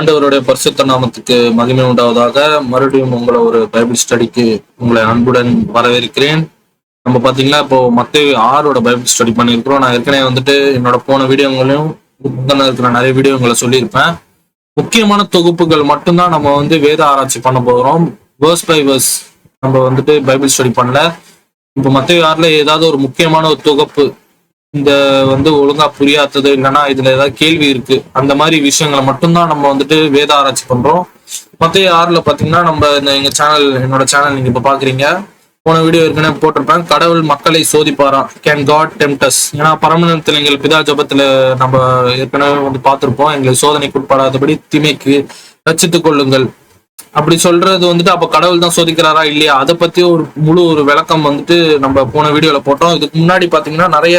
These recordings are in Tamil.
ஆண்டவருடைய பரிசுத்த நாமத்துக்கு மகிமை உண்டாவதாக. மறுபடியும் உங்களை ஒரு பைபிள் ஸ்டடிக்கு உங்களை அன்புடன் வரவேற்கிறேன். நம்ம பாத்தீங்கன்னா இப்போ மத்திய ஆறோட பைபிள் ஸ்டடி பண்ணியிருக்கிறோம். நான் ஏற்கனவே வந்துட்டு என்னோட போன வீடியோங்களையும் இருக்கிற நிறைய வீடியோங்களை சொல்லியிருப்பேன். முக்கியமான தொகுப்புகள் மட்டும்தான் நம்ம வந்து வேத ஆராய்ச்சி பண்ண போகிறோம். வேர்ஸ் பை வேர்ஸ் நம்ம வந்துட்டு பைபிள் ஸ்டடி பண்ணல. இப்போ மத்திய ஆறுல ஏதாவது ஒரு முக்கியமான ஒரு தொகுப்பு இந்த வந்து ஒழுங்கா புரியாதது இல்லைன்னா இதுல ஏதாவது கேள்வி இருக்கு. அந்த மாதிரி விஷயங்களை மட்டும்தான் நம்ம வந்துட்டு வேத ஆராய்ச்சி பண்றோம். மத்திய ஆறுல பாத்தீங்கன்னா நம்ம இந்த எங்க சேனல் என்னோட சேனல் நீங்க இப்ப பாக்குறீங்க. போன வீடியோ ஏற்கனவே போட்டிருப்பேன். கடவுள் மக்களை சோதிப்பாரா? கேன் காட் டெம்டஸ் ஏன்னா பரமணத்தில் எங்கள் பிதா ஜபத்துல நம்ம ஏற்கனவே வந்து பார்த்துருப்போம் எங்களை சோதனைக்கு உட்படாதபடி திமைக்கு ரச்சித்துக் கொள்ளுங்கள். அப்படி சொல்றது வந்துட்டு அப்ப கடவுள் தான் சோதிக்கிறாரா இல்லையா? அதை பத்தி ஒரு முழு ஒரு விளக்கம் வந்துட்டு நம்ம போன வீடியோல போட்டோம். இதுக்கு முன்னாடி பாத்தீங்கன்னா நிறைய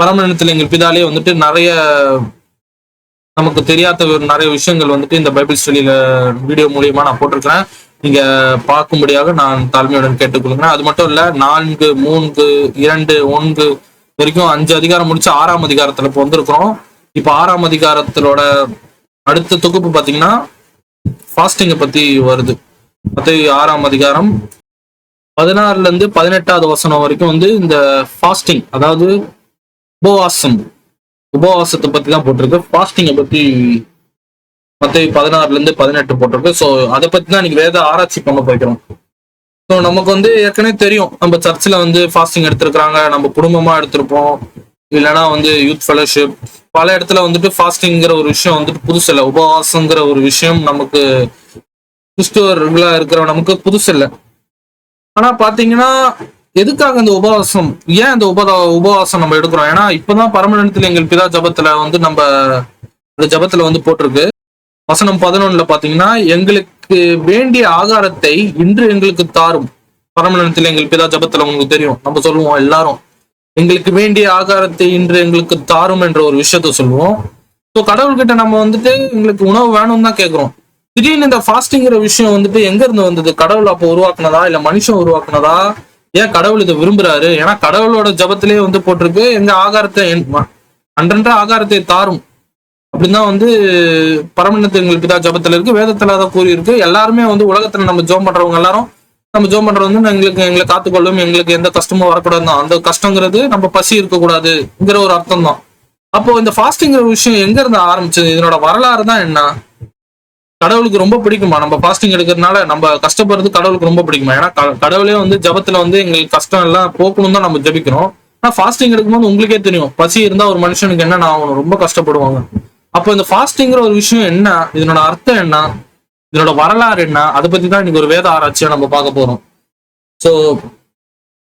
பரமணத்தில் எங்கள் பிதாலே வந்துட்டு நிறைய நமக்கு தெரியாத ஒரு நிறைய விஷயங்கள் வந்துட்டு இந்த பைபிள் ஸ்டடியில வீடியோ மூலியமா நான் போட்டிருக்கிறேன். நீங்க பார்க்கும்படியாக நான் தாழ்மையுடன் கேட்டுக்கொள்கிறேன். அது மட்டும் இல்ல நான்கு மூன்று இரண்டு ஒன்று வரைக்கும் அஞ்சு அதிகாரம் முடிச்சு ஆறாம் அதிகாரத்துல இப்போ வந்திருக்கிறோம். இப்போ ஆறாம் அதிகாரத்திலோட அடுத்த தொகுப்பு பாத்தீங்கன்னா ஃபாஸ்டிங்கை பத்தி வருது. மத்த ஆறாம் அதிகாரம் பதினாறுல இருந்து பதினெட்டாவது வசனம் வரைக்கும் வந்து இந்த ஃபாஸ்டிங் அதாவது உபவாசம். உபவாசத்தை பத்தி தான் போட்டிருக்கு. ஃபாஸ்டிங்கை பத்தி மற்ற பதினாறுல இருந்து பதினெட்டு போட்டிருக்கு. ஸோ அதை பத்தி தான் இன்னைக்கு வேத ஆராய்ச்சி பண்ண போய்க்கிறோம். ஸோ நமக்கு வந்து ஏற்கனவே தெரியும். நம்ம சர்ச்சில் வந்து ஃபாஸ்டிங் எடுத்திருக்கிறாங்க. நம்ம குடும்பமா எடுத்திருப்போம். இல்லைன்னா வந்து யூத் ஃபெலோஷிப் பல இடத்துல வந்துட்டு ஃபாஸ்டிங்கிற ஒரு விஷயம் வந்துட்டு புதுசு இல்லை. உபவாசங்கிற ஒரு விஷயம் நமக்கு கிறிஸ்துவர்களா இருக்கிற நமக்கு புதுசு இல்லை. ஆனா பாத்தீங்கன்னா எதுக்காக அந்த உபவாசம் ஏன் அந்த உபதா உபவாசம் நம்ம எடுக்கிறோம்? ஏன்னா இப்பதான் பரமணத்துல எங்கள் பிதா ஜபத்துல வந்து நம்ம அந்த ஜபத்துல வந்து போட்டிருக்கு. வசனம் பதினொன்னுல பாத்தீங்கன்னா எங்களுக்கு வேண்டிய ஆகாரத்தை இன்று எங்களுக்கு தாரும். பரமணத்தில் எங்கள் பிதா ஜபத்துல உங்களுக்கு தெரியும். நம்ம சொல்லுவோம் எல்லாரும். எங்களுக்கு வேண்டிய ஆகாரத்தை இன்று எங்களுக்கு தாரும் என்ற ஒரு விஷயத்த சொல்லுவோம். ஸோ கடவுள்கிட்ட நம்ம வந்துட்டு எங்களுக்கு உணவு வேணும்னு தான் கேட்குறோம் திடீர்னு இந்த ஃபாஸ்டிங்கிற விஷயம் வந்துட்டு எங்க இருந்து வந்தது? கடவுள் அப்போ உருவாக்குனதா? இல்ல மனுஷன் உருவாக்குனதா? ஏன் கடவுள் இதை விரும்புறாரு? ஏன்னா கடவுளோட ஜபத்திலே வந்து போட்டிருக்கு. எங்க ஆகாரத்தை என்- அன்றன்ற ஆகாரத்தை தாரும். அப்படின்னு தான் வந்து பரமணத்து எங்களுக்கு பிதா ஜபத்துல இருக்கு. வேதத்துல அதை கூறியிருக்கு. எல்லாருமே வந்து உலகத்துல நம்ம ஜோம் பண்றவங்க எல்லாரும் நம்ம ஜோம் பண்றது வந்து எங்களுக்கு எங்களை காத்துக்கொள்ளும். எங்களுக்கு எந்த கஷ்டமும் வரக்கூடாது தான். அந்த கஷ்டங்கிறது நம்ம பசி இருக்கக்கூடாதுங்கிற ஒரு அர்த்தம் தான் அப்போ இந்த ஃபாஸ்டிங்கிற விஷயம் எங்க இருந்து ஆரம்பிச்சது? இதனோட வரலாறு தான் என்ன? கடவுளுக்கு ரொம்ப பிடிக்குமா? நம்ம பாஸ்டிங் எடுக்கிறதுனால நம்ம கஷ்டப்படுறது கடவுளுக்கு ரொம்ப பிடிக்குமா? ஏன்னா க- கடவுளே வந்து ஜபத்துல வந்து எங்களுக்கு கஷ்டம் எல்லாம் போக்கணும் தான் நம்ம ஜபிக்கிறோம். ஆனா ஃபாஸ்டிங் எடுக்கும்போது உங்களுக்கே தெரியும். பசி இருந்தா ஒரு மனுஷனுக்கு என்ன ஆகணும்? ரொம்ப கஷ்டப்படுவாங்க. அப்போ இந்த ஃபாஸ்டிங்கிற ஒரு விஷயம் என்ன? இதனோட அர்த்தம் என்ன? இதனோட வரலாறு என்ன? அதை பத்தி தான் இன்னைக்கு ஒரு வேத ஆராய்ச்சியா நம்ம பார்க்க போறோம். ஸோ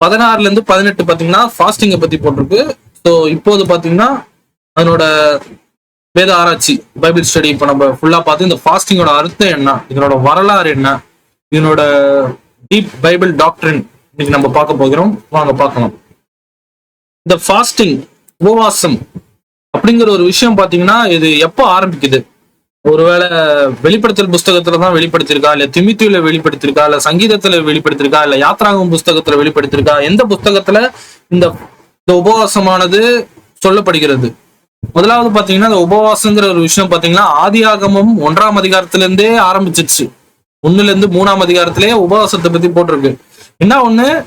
பதினாறுல இருந்து பதினெட்டு பாத்தீங்கன்னா ஃபாஸ்டிங்கை பத்தி போட்டிருக்கு. ஸோ இப்போது பாத்தீங்கன்னா அதனோட வேத ஆராய்ச்சி பைபிள் ஸ்டடி இப்போ நம்ம ஃபுல்லாக பார்த்து இந்த ஃபாஸ்டிங்கோட அர்த்தம் என்ன இதனோட வரலாறு என்ன இதனோட டீப் பைபிள் டாக்டரின் இன்னைக்கு நம்ம பார்க்க போகிறோம். வாங்க பார்க்கலாம். இந்த ஃபாஸ்டிங் உபவாசம் அப்படிங்கிற ஒரு விஷயம் பார்த்தீங்கன்னா இது எப்போ ஆரம்பிக்குது? ஒருவேளை வெளிப்படுத்தல் புஸ்தகத்துல தான் வெளிப்படுத்திருக்கா இல்ல திமித்தியில வெளிப்படுத்திருக்கா இல்ல சங்கீதத்துல வெளிப்படுத்திருக்கா இல்ல யாத்ராங்கம் புஸ்தகத்துல வெளிப்படுத்திருக்கா எந்த புஸ்தகத்துல இந்த இந்த உபவாசமானது சொல்லப்படுகிறது? முதலாவது பாத்தீங்கன்னா இந்த உபவாசங்கிற ஒரு விஷயம் பாத்தீங்கன்னா ஆகமும் ஒன்றாம் அதிகாரத்துல இருந்தே ஆரம்பிச்சிச்சு ஒண்ணுல இருந்து மூணாம் அதிகாரத்திலேயே உபவாசத்தை பத்தி போட்டிருக்கு. என்ன ஒண்ணு?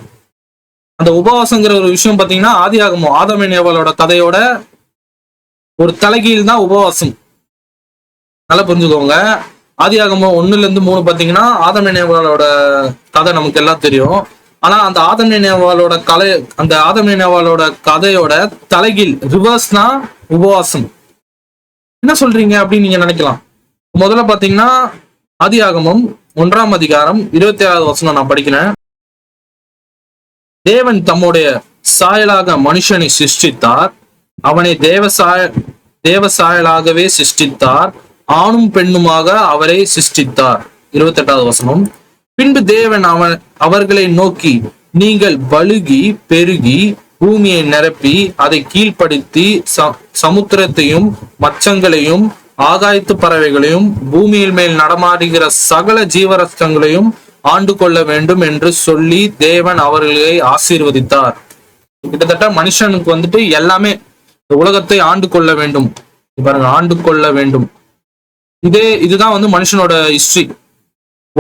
அந்த உபவாசங்கிற ஒரு விஷயம் பாத்தீங்கன்னா ஆதியாகமம் ஆதமேனியவளோட கதையோட ஒரு தலைகீழ் தான் உபவாசம். நல்லா புரிஞ்சுக்கோங்க. ஆதியாகமம் ஒண்ணுல இருந்து மூணு பாத்தீங்கன்னா ஆதமேனியவளோட கதை நமக்கு எல்லாம் தெரியும். ஆனா அந்த ஆதமேனியவாளோட கலை அந்த ஆதமேனியவாளோட கதையோட தலைகீழ் ரிவர்ஸ்னா உபவாசம். என்ன சொல்றீங்க அப்படின்னு நீங்க நினைக்கலாம். முதல்ல பாத்தீங்கன்னா ஆதியாகமம் ஒன்றாம் அதிகாரம் இருபத்தி ஏழாவது வசனம் நான் படிக்கிறேன். தேவன் தம்முடைய சாயலாக மனுஷனை சிருஷ்டித்தார். அவனை தேவ சாய தேவ சாயலாகவே சிருஷ்டித்தார். ஆணும் பெண்ணுமாக அவரை சிருஷ்டித்தார். இருபத்தி எட்டாவது வசனம். பின்பு தேவன் அவன் அவர்களை நோக்கி நீங்கள் பழுகி பெருகி பூமியை நிரப்பி அதை கீழ்ப்படுத்தி ச- சமுத்திரத்தையும் மச்சங்களையும் ஆகாயத்து பறவைகளையும் பூமியின் மேல் நடமாடுகிற சகல ஜீவரஸ்தங்களையும் ஆண்டு கொள்ள வேண்டும் என்று சொல்லி தேவன் அவர்களை ஆசீர்வதித்தார். கிட்டத்தட்ட மனுஷனுக்கு வந்துட்டு எல்லாமே உலகத்தை ஆண்டு கொள்ள வேண்டும். பாருங்க ஆண்டு கொள்ள வேண்டும். இதே இதுதான் வந்து மனுஷனோட ஹிஸ்டரி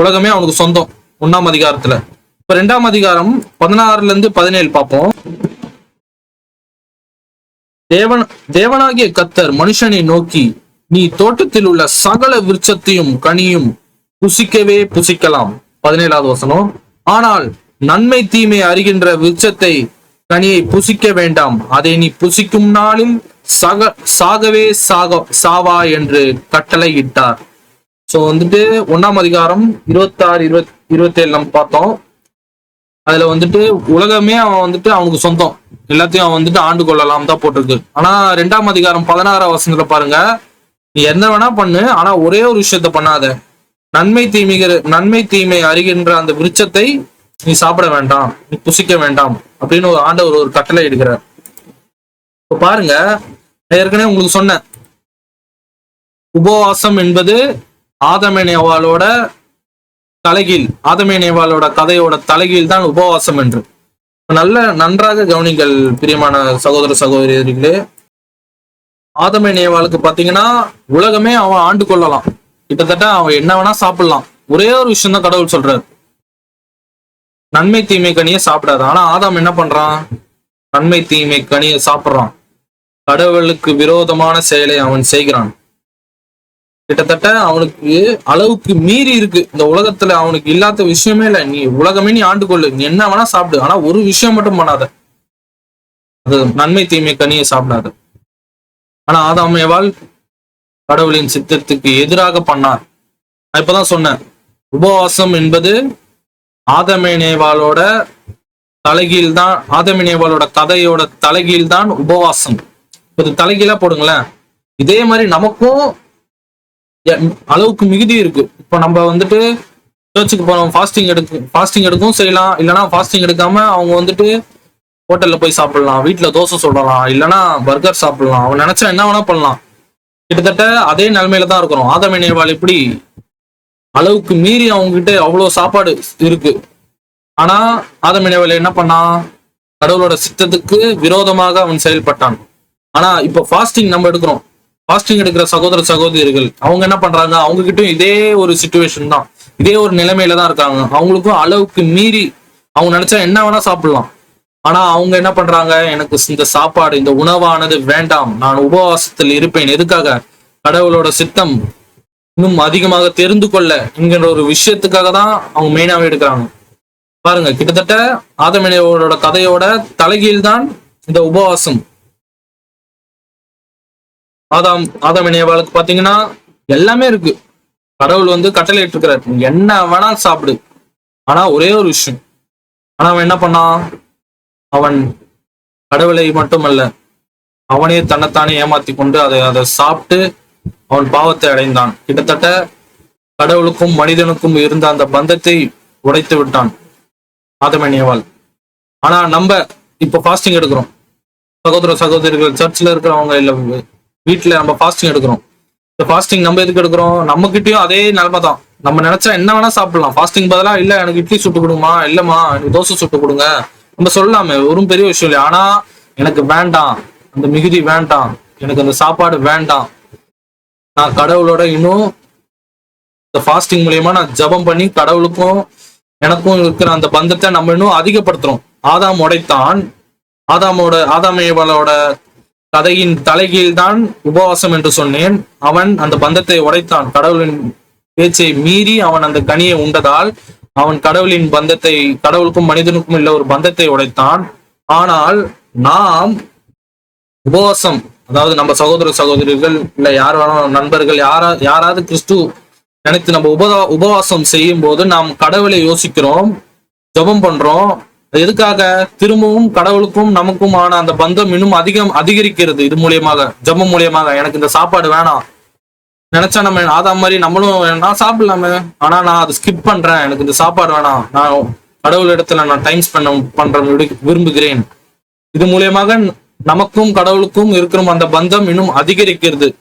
உலகமே அவனுக்கு சொந்தம். ஒன்னாம் அதிகாரத்துல. இப்ப ரெண்டாம் அதிகாரம் பதினாறுல இருந்து பதினேழு பார்ப்போம் தேவன் தேவனாகிய கத்தர் மனுஷனை நோக்கி நீ தோட்டத்தில் உள்ள சகல விருட்சத்தையும் கனியும் புசிக்கவே புசிக்கலாம். பதினேழாவது வசனம். ஆனால் நன்மை தீமை அறிகின்ற விருட்சத்தை கனியை புசிக்க வேண்டாம். அதை நீ புசிக்கும் நாளில் சக சாகவே சாக சாவா என்று கட்டளை ஸோ வந்துட்டு ஒன்றாம் அதிகாரம் இருபத்தாறு இருபத் இருபத்தேழு நம்ம பார்த்தோம். அதுல வந்துட்டு உலகமே அவன் வந்துட்டு அவனுக்கு சொந்தம். எல்லாத்தையும் அவன் வந்துட்டு ஆண்டு கொள்ளலாம் தான் போட்டிருக்கு. ஆனா ரெண்டாம் அதிகாரம் பதினாறாம் வசனத்துல பாருங்க. நீ என்ன வேணா பண்ணு ஆனா ஒரே ஒரு விஷயத்த பண்ணாத. நன்மை தீமைகிற நன்மை தீமை அறிகின்ற அந்த விருட்சத்தை நீ சாப்பிட வேண்டாம். நீ புசிக்க வேண்டாம். அப்படின்னு ஒரு ஆண்டவர் ஒரு கட்டளை எடுக்கிறார் இப்போ பாருங்க ஏற்கனவே உங்களுக்கு சொன்னேன். உபவாசம் என்பது ஆதமேனேவாளோட தலைகீழ் ஆதமேனேவாளோட கதையோட தலைகீழ் தான் உபவாசம் என்று. நல்ல நன்றாக கவனிங்கள் பிரியமான சகோதர சகோதரிகளே. ஆதமே நேவாளுக்கு பாத்தீங்கன்னா உலகமே அவன் ஆண்டு கொள்ளலாம். கிட்டத்தட்ட அவன் என்ன வேணா சாப்பிடலாம். ஒரே ஒரு விஷயம் தான் கடவுள் சொல்றாரு. நன்மை தீமை கனியை சாப்பிடாது. ஆனா ஆதாம் என்ன பண்றான்? நன்மை தீமை கனியை சாப்பிடுறான். கடவுளுக்கு விரோதமான செயலை அவன் செய்கிறான். கிட்டத்தட்ட அவனுக்கு அளவுக்கு மீறி இருக்கு. இந்த உலகத்துல அவனுக்கு இல்லாத விஷயமே இல்லை. நீ உலகமே நீ ஆண்டு கொள்ளு. நீ என்ன வேணா சாப்பிடு. ஆனா ஒரு விஷயம் மட்டும் பண்ணாத. அது நன்மை தீமை கனியை சாப்பிடாத. ஆனா ஆதாமேவாள் கடவுளின் சித்தத்துக்கு எதிராக பண்ணார். நான் இப்பதான் சொன்னேன். உபவாசம் என்பது ஆதமேனேவாளோட தலைகீழ் தான் ஆதமினேவாலோட கதையோட தலைகீழ் தான் உபவாசம். இது தலைகீழா போடுங்களேன். இதே மாதிரி நமக்கும் அளவுக்கு மிகுதி இருக்கு. இப்போ நம்ம வந்துட்டு சர்ச்சுக்கு போனோம் ஃபாஸ்டிங் எடுக்கும் ஃபாஸ்டிங் எடுக்கவும் செய்யலாம். இல்லைனா ஃபாஸ்டிங் எடுக்காம அவங்க வந்துட்டு ஹோட்டல்ல போய் சாப்பிடலாம். வீட்டில் தோசை சுடலாம். இல்லைன்னா பர்கர் சாப்பிடலாம். அவன் நினைச்சா என்ன வேணா பண்ணலாம். கிட்டத்தட்ட அதே நிலைமையில தான் இருக்கிறோம். ஆதம நேவாள் எப்படி அளவுக்கு மீறி அவங்க கிட்ட அவ்வளோ சாப்பாடு இருக்கு. ஆனா ஆதம நேவாள் என்ன பண்ணான் கடவுளோட சித்தத்துக்கு விரோதமாக அவன் செயல்பட்டான். ஆனா இப்போ ஃபாஸ்டிங் நம்ம எடுக்கிறோம். ஃபாஸ்டிங் எடுக்கிற சகோதர சகோதரிகள் அவங்க என்ன பண்றாங்க? அவங்க கிட்டயும் இதே ஒரு சுச்சுவேஷன் தான். இதே ஒரு நிலைமையில தான் இருக்காங்க. அவங்களுக்கும் அளவுக்கு மீறி அவங்க நினைச்சா என்ன வேணா சாப்பிடலாம். ஆனா அவங்க என்ன பண்றாங்க? எனக்கு இந்த சாப்பாடு இந்த உணவானது வேண்டாம். நான் உபவாசத்தில் இருப்பேன். எதுக்காக? கடவுளோட சித்தம் இன்னும் அதிகமாக தெரிந்து கொள்ள என்கின்ற ஒரு விஷயத்துக்காக தான் அவங்க மெயினாவே எடுக்கிறாங்க. பாருங்க கிட்டத்தட்ட ஆதமனையோட கதையோட தலைகீழ் தான் இந்த உபவாசம். ஆதாம் ஆதாம் இணையவாளுக்கு பாத்தீங்கன்னா எல்லாமே இருக்கு. கடவுள் வந்து கட்டளை இருக்கிறார் என்ன வேணா சாப்பிடு. ஆனா ஒரே ஒரு விஷயம். ஆனா அவன் என்ன பண்ணான் அவன் கடவுளை மட்டுமல்ல அவனே தன்னைத்தானே ஏமாத்தி கொண்டு அதை அதை சாப்பிட்டு அவன் பாவத்தை அடைந்தான். கிட்டத்தட்ட கடவுளுக்கும் மனிதனுக்கும் இருந்த அந்த பந்தத்தை உடைத்து விட்டான் ஆதமணியவாள் ஆனா நம்ம இப்ப பாஸ்டிங் எடுக்கிறோம். சகோதர சகோதரிகள் சர்ச்சில் இருக்கிறவங்க இல்லை வீட்டில் நம்ம ஃபாஸ்டிங் எடுக்கிறோம். இந்த ஃபாஸ்டிங் நம்ம எதுக்கு எடுக்கிறோம்? நம்ம கிட்டயும் அதே நிலைமை தான். நம்ம நினைச்சா என்ன வேணா சாப்பிடலாம். ஃபாஸ்டிங் பதிலாக இல்ல எனக்கு இட்லி சுட்டு கொடுமா இல்லம்மா எனக்கு தோசை சுட்டு கொடுங்க. நம்ம சொல்லலாமே ஒரு பெரிய விஷயம் இல்லை ஆனா எனக்கு வேண்டாம். அந்த மிகுதி வேண்டாம். எனக்கு அந்த சாப்பாடு வேண்டாம். நான் கடவுளோட இன்னும் இந்த ஃபாஸ்டிங் மூலியமா நான் ஜெபம் பண்ணி கடவுளுக்கும் எனக்கும் இருக்கிற அந்த பந்தத்தை நம்ம இன்னும் அதிகப்படுத்துறோம். ஆதாம் உடைத்தான். ஆதாமோட ஆதாமேவலோட கதையின் தலைகீழ் தான் உபவாசம் என்று சொன்னேன். அவன் அந்த பந்தத்தை உடைத்தான். கடவுளின் பேச்சை மீறி அவன் அந்த கனியை உண்டதால் அவன் கடவுளின் பந்தத்தை கடவுளுக்கும் மனிதனுக்கும் உள்ள ஒரு பந்தத்தை உடைத்தான். ஆனால் நாம் உபவாசம் அதாவது நம்ம சகோதர சகோதரிகள் இல்ல யார் வேணாலும் நண்பர்கள் யாரா யாராவது கிறிஸ்து நினைத்து நம்ம உபதா உபவாசம் செய்யும் போது நாம் கடவுளை யோசிக்கிறோம் ஜெபம் பண்றோம் எதுக்காக? திரும்பவும் கடவுளுக்கும் நமக்குமான அந்த பந்தம் இன்னும் அதிகம் அதிகரிக்கிறது. இது மூலியமாக ஜெபம் மூலியமாக. எனக்கு இந்த சாப்பாடு வேணாம். நினைச்சா நம்ம ஆதாம் மாதிரி நம்மளும் நான் சாப்பிடலாமே. ஆனா நான் அதை ஸ்கிப் பண்றேன். எனக்கு இந்த சாப்பாடு வேணாம். நான் கடவுள் இடத்துல நான் டைம் ஸ்பெண்ட் பண்ற விடு- விரும்புகிறேன். இது மூலியமாக நமக்கும் கடவுளுக்கும் இருக்கிற அந்த பந்தம் இன்னும் அதிகரிக்கிறது.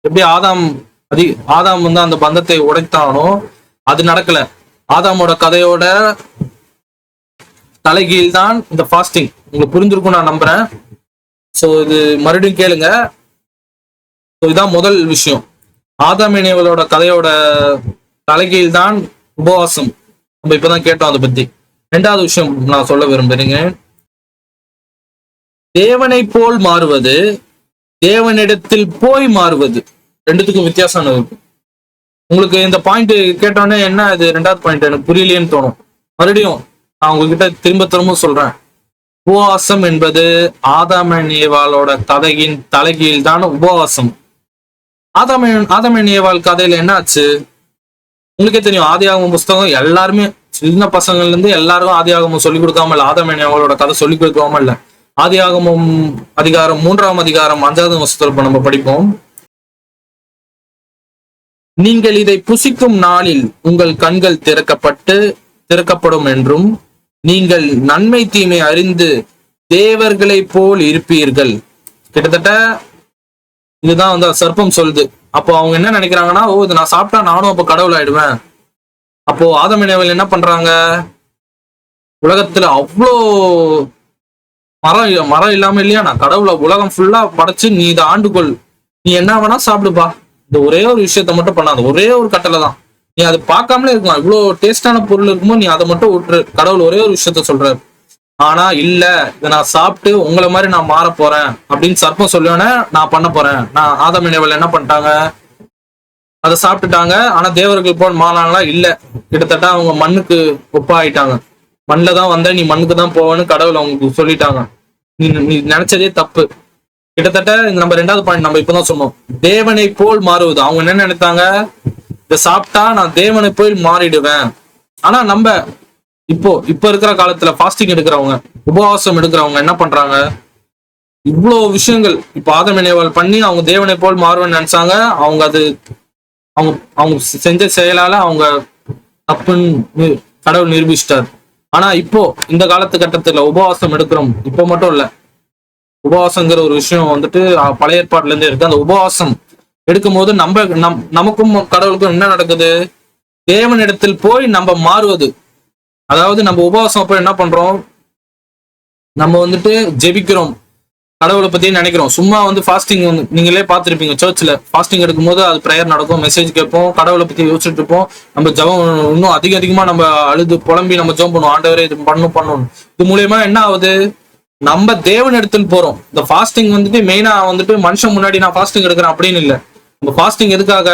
எப்படி ஆதாம் அதி ஆதாம் வந்து அந்த பந்தத்தை உடைத்தானோ அது நடக்கல. ஆதாமோட கதையோட தலைகீழ் தான் இந்த ஃபாஸ்டிங் உங்களுக்கு புரிஞ்சிருக்கும் நான் நம்புறேன். ஸோ இது மறுபடியும் கேளுங்க. ஸோ இதான் முதல் விஷயம். ஆதாமினியவளோட கதையோட தலைகீழ் தான் உபவாசம். நம்ம இப்பதான் கேட்டோம் அதை பத்தி. ரெண்டாவது விஷயம் நான் சொல்ல விரும்புறீங்க. தேவனை போல் மாறுவது தேவனிடத்தில் போய் மாறுவது. ரெண்டுத்துக்கும் வித்தியாசம் இருக்கும் உங்களுக்கு இந்த பாயிண்ட் கேட்டோன்னே என்ன இது? ரெண்டாவது பாயிண்ட் எனக்கு புரியலையேன்னு தோணும். மறுபடியும் நான் உங்ககிட்ட திரும்ப திரும்ப சொல்றேன். உபவாசம் என்பது ஆதாமணியவாளோட கதையின் தலைகீழ் தான் உபவாசம். ஆதாம ஆதாமணியவாள் கதையில என்ன ஆச்சு உங்களுக்கே தெரியும் ஆதியாகம புஸ்தகம் எல்லாருமே சின்ன பசங்கள்ல இருந்து எல்லாருக்கும் ஆதியாகமம் சொல்லிக் கொடுக்காம இல்ல ஆதாமணியவாளோட கதை சொல்லிக் கொடுக்காம இல்ல. ஆகமம் அதிகாரம் மூன்றாம் அதிகாரம் அஞ்சாவது வருஷத்துல இப்ப நம்ம படிப்போம். நீங்கள் இதை புசிக்கும் நாளில் உங்கள் கண்கள் திறக்கப்பட்டு திறக்கப்படும் என்றும் நீங்கள் நன்மை தீமை அறிந்து தேவர்களைப் போல் இருப்பீர்கள். கிட்டத்தட்ட இதுதான் வந்து சர்ப்பம் சொல்லுது. அப்போ அவங்க என்ன நினைக்கிறாங்கன்னா ஓ இது நான் சாப்பிட்டா நானும் அப்போ கடவுள் ஆயிடுவேன். அப்போ ஆதமினவல் என்ன பண்றாங்க? உலகத்துல அவ்வளோ மரம் மரம் இல்லாம இல்லையா? நான் கடவுளை உலகம் ஃபுல்லா படைச்சு நீ இதை ஆண்டுகொள். நீ என்ன வேணா சாப்பிடுப்பா. இந்த ஒரே ஒரு விஷயத்த மட்டும் பண்ணாது. ஒரே ஒரு கட்டளை தான் நீ அதை பார்க்காமலே இருக்கலாம். இவ்வளோ டேஸ்டான பொருள் இருக்குமோ நீ அதை மட்டும் விட்டுரு கடவுள் ஒரே ஒரு விஷயத்த சொல்றாரு. ஆனா இல்ல இதை நான் சாப்பிட்டு உங்களை மாதிரி நான் மாற போறேன் அப்படின்னு சர்ப்பம் சொல்லுவேனே நான் பண்ண போறேன். நான் ஆதம் இணைவல் என்ன பண்ணிட்டாங்க? அதை சாப்பிட்டுட்டாங்க. ஆனா தேவர்கள் போல் மாறாங்களா? இல்ல. கிட்டத்தட்ட அவங்க மண்ணுக்கு ஒப்பாயிட்டாங்க. மண்ணில் தான் வந்த நீ மண்ணுக்கு தான் போவேன்னு கடவுள் அவங்களுக்கு சொல்லிட்டாங்க. நீ நீ நினைச்சதே தப்பு. கிட்டத்தட்ட இந்த நம்ம ரெண்டாவது பாயிண்ட் நம்ம இப்பதான் சொன்னோம். தேவனை போல் மாறுவது. அவங்க என்ன நினைத்தாங்க? இதை சாப்பிட்டா நான் தேவனை போய் மாறிடுவேன். ஆனா நம்ம இப்போ இப்ப இருக்கிற காலத்துல ஃபாஸ்டிங் எடுக்கிறவங்க உபவாசம் எடுக்கிறவங்க என்ன பண்றாங்க? இவ்வளவு விஷயங்கள். இப்ப ஆதம் நினைவால் பண்ணி அவங்க தேவனை போல் மாறுவேன்னு நினைச்சாங்க. அவங்க அது அவங்க அவங்க செஞ்ச செயலால அவங்க தப்புன்னு கடவுள் நிரூபிச்சிட்டார். ஆனா இப்போ இந்த காலத்து கட்டத்துல உபவாசம் எடுக்கிறோம். இப்போ மட்டும் இல்ல. உபவாசங்கிற ஒரு விஷயம் வந்துட்டு பழைய ஏற்பாட்டுல இருந்தே இருக்கு. அந்த உபவாசம் எடுக்கும் போது நம்ம நம் நமக்கும் கடவுளுக்கும் என்ன நடக்குது? தேவனிடத்தில் போய் நம்ம மாறுவது. அதாவது நம்ம உபவாசம் அப்போ என்ன பண்றோம்? நம்ம வந்துட்டு ஜெபிக்கிறோம். கடவுளை பத்தி நினைக்கிறோம். சும்மா வந்து ஃபாஸ்டிங் வந்து நீங்களே பார்த்துருப்பீங்க சர்ச்சில் ஃபாஸ்டிங் எடுக்கும்போது அது ப்ரேயர் நடக்கும் மெசேஜ் கேட்போம் கடவுளை பத்தி யோசிச்சுட்டு இருப்போம். நம்ம ஜெபம் இன்னும் அதிக அதிகமா நம்ம அழுது புலம்பி நம்ம ஜெபம் பண்ணுவோம். ஆண்டவரே இது பண்ணும் பண்ணணும் இது மூலியமா என்ன ஆகுது? நம்ம தேவன் இடத்தில் போறோம். இந்த ஃபாஸ்டிங் வந்துட்டு மெயினா வந்துட்டு மனுஷன் முன்னாடி நான் ஃபாஸ்டிங் எடுக்கிறேன் அப்படின்னு இல்லை. நம்ம ஃபாஸ்டிங் எதுக்காக?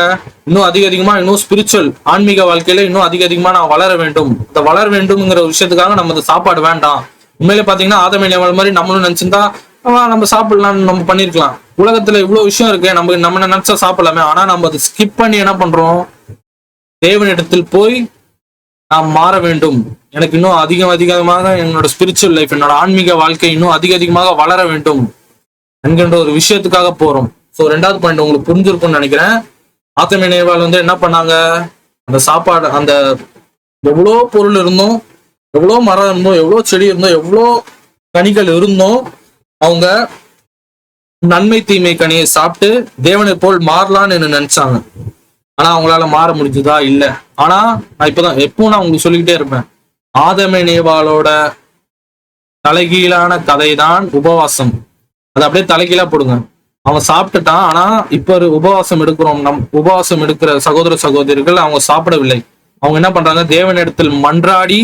இன்னும் அதிக அதிகமா இன்னும் ஸ்பிரிச்சுவல் ஆன்மீக வாழ்க்கையில இன்னும் அதிக அதிகமா நான் வளர வேண்டும். இந்த வளர வேண்டும்ங்கிற விஷயத்துக்காக நம்ம இந்த சாப்பாடு வேண்டாம். உண்மையிலே பாத்தீங்கன்னா ஆதமே லெவல் மாதிரி நம்மளும் நினைச்சிருந்தா நம்ம சாப்பிடலாம் நம்ம பண்ணிருக்கலாம். உலகத்துல இவ்வளவு விஷயம் இருக்கு. நம்ம நம்ம நினைச்சா சாப்பிடலாமே. ஆனா நம்ம அதை ஸ்கிப் பண்ணி என்ன பண்றோம்? தேவனிடத்தில் போய் நாம் மாற வேண்டும். எனக்கு இன்னும் அதிகம் அதிகமாக என்னோட ஸ்பிரிச்சுவல் லைஃப் என்னோட ஆன்மீக வாழ்க்கை இன்னும் அதிக அதிகமாக வளர வேண்டும் என்கின்ற ஒரு விஷயத்துக்காக போறோம். ஸோ ரெண்டாவது பாயிண்ட் உங்களுக்கு புரிஞ்சிருக்கும்னு நினைக்கிறேன். ஆத்தமி நேவால் வந்து என்ன பண்ணாங்க? அந்த சாப்பாடு அந்த எவ்வளோ பொருள் இருந்தோம் எவ்வளோ மரம் இருந்தோம் எவ்வளோ செடி இருந்தோம் எவ்வளோ கனிகள் இருந்தோம் அவங்க நன்மை தீமை கனியை சாப்பிட்டு தேவனை போல் மாறலாம்னு நினைச்சாங்க. ஆனா அவங்களால மாற முடிஞ்சதா? இல்ல. ஆனா நான் இப்பதான் எப்பவும் நான் உங்களுக்கு சொல்லிக்கிட்டே இருப்பேன். ஆதம நேவாளோட தலைகீழான கதை தான் உபவாசம். அதை அப்படியே தலைகீழா போடுங்க. அவன் சாப்பிட்டுட்டான் ஆனா இப்ப ஒரு உபவாசம் எடுக்கிறோம். நம் உபவாசம் எடுக்கிற சகோதர சகோதரிகள் அவங்க சாப்பிடவில்லை. அவங்க என்ன பண்றாங்க? தேவனிடத்தில் மன்றாடி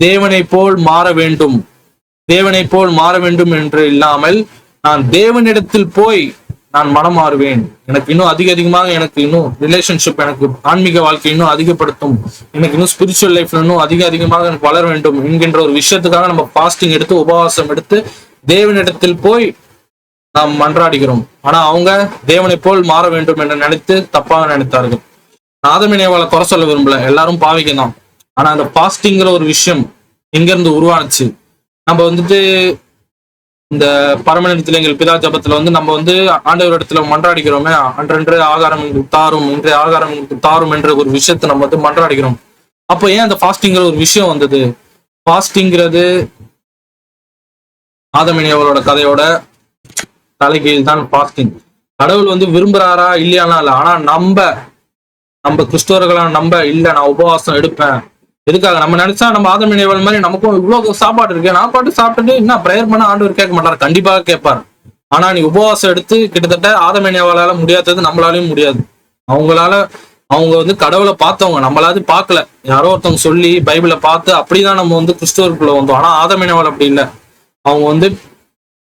தேவனை போல் மாற வேண்டும். தேவனை போல் மாற வேண்டும் என்று இல்லாமல் நான் தேவனிடத்தில் போய் நான் மனம் மாறுவேன். எனக்கு இன்னும் அதிக அதிகமாக எனக்கு இன்னும் ரிலேஷன்ஷிப் எனக்கு ஆன்மீக வாழ்க்கை இன்னும் அதிகப்படுத்தும். எனக்கு இன்னும் ஸ்பிரிச்சுவல் லைஃப்ல இன்னும் அதிக அதிகமாக எனக்கு வளர வேண்டும் என்கின்ற ஒரு விஷயத்துக்காக நம்ம ஃபாஸ்டிங் எடுத்து உபவாசம் எடுத்து தேவனிடத்தில் போய் நாம் மன்றாடுகிறோம். ஆனா அவங்க தேவனை போல் மாற வேண்டும் என்று நினைத்து தப்பாக நினைத்தார்கள். நாதமினேவால குறை சொல்ல விரும்பல. எல்லாரும் பாவிக்க தான். ஆனா அந்த பாஸ்டிங்கிற ஒரு விஷயம் எங்க இருந்து உருவானுச்சு. நம்ம வந்துட்டு இந்த பரமநிலத்தில் எங்கள் பிதா ஜபத்துல வந்து நம்ம வந்து ஆண்டவர் இடத்துல மன்றாடிக்கிறோமே அன்றன்று ஆகாரம் எங்களுக்கு தாரும் இன்றைய ஆகாரம் எங்களுக்கு தாரும் என்ற ஒரு விஷயத்தை நம்ம வந்து மன்றாடிக்கிறோம் அப்போ ஏன் அந்த ஃபாஸ்டிங்கிற ஒரு விஷயம் வந்தது? ஃபாஸ்டிங்கிறது ஆதமினியவரோட கதையோட தலைகீழ் தான் பாஸ்டிங் கடவுள் வந்து விரும்புறாரா இல்லையானா இல்லை. ஆனா நம்ம நம்ம கிறிஸ்தவர்களா நம்ம இல்ல நான் உபவாசம் எடுப்பேன். எதுக்காக? நம்ம நினைச்சா நம்ம ஆதம் நினைவல் மாதிரி நமக்கும் இவ்வளவு சாப்பாடு இருக்கு. நான் பாட்டு சாப்பிட்டுட்டு என்ன ப்ரேயர் பண்ண ஆண்டவர் கேட்க மாட்டார். கண்டிப்பாக கேட்பார். ஆனா நீ உபவாசம் எடுத்து கிட்டத்தட்ட ஆதம் இணைவாளால முடியாதது நம்மளாலையும் முடியாது. அவங்களால அவங்க வந்து கடவுளை பார்த்தவங்க. நம்மளாவது பார்க்கல. யாரோ ஒருத்தவங்க சொல்லி பைபிளை பார்த்து அப்படிதான் நம்ம வந்து கிறிஸ்துவருக்குள்ள வந்தோம். ஆனா ஆதமினவள் அப்படி இல்லை. அவங்க வந்து